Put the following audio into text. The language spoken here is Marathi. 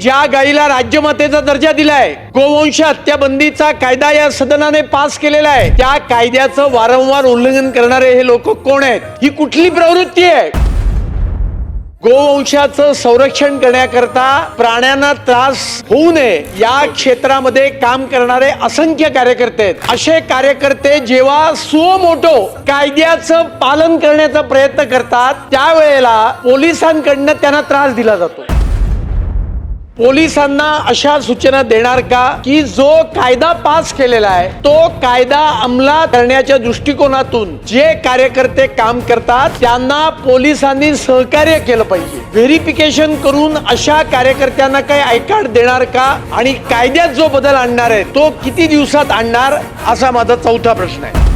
ज्या गायीला राज्यमातेचा दर्जा दिलाय गोवंश हत्या बंदीचा कायदा या सदनाने पास केलेला आहे. त्या कायद्याचं वारंवार उल्लंघन करणारे हे लोक कोण आहेत? ही कुठली प्रवृत्ती आहे? गोवंशाचं संरक्षण करण्याकरता प्राण्यांना त्रास होऊ नये या क्षेत्रामध्ये काम करणारे असंख्य कार्यकर्ते आहेत. असे कार्यकर्ते जेव्हा सुमोटो कायद्याचं पालन करण्याचा प्रयत्न करतात त्यावेळेला पोलिसांकडनं त्यांना त्रास दिला जातो. पोलिसांना अशा सूचना देणार का की जो कायदा पास केलेला आहे तो कायदा अंमलात करण्याच्या दृष्टिकोनातून जे कार्यकर्ते काम करतात त्यांना पोलिसांनी सहकार्य केलं पाहिजे. व्हेरिफिकेशन करून अशा कार्यकर्त्यांना काही आय देणार का आणि कायद्यात जो बदल आणणार आहे तो किती दिवसात आणणार असा माझा चौथा प्रश्न आहे.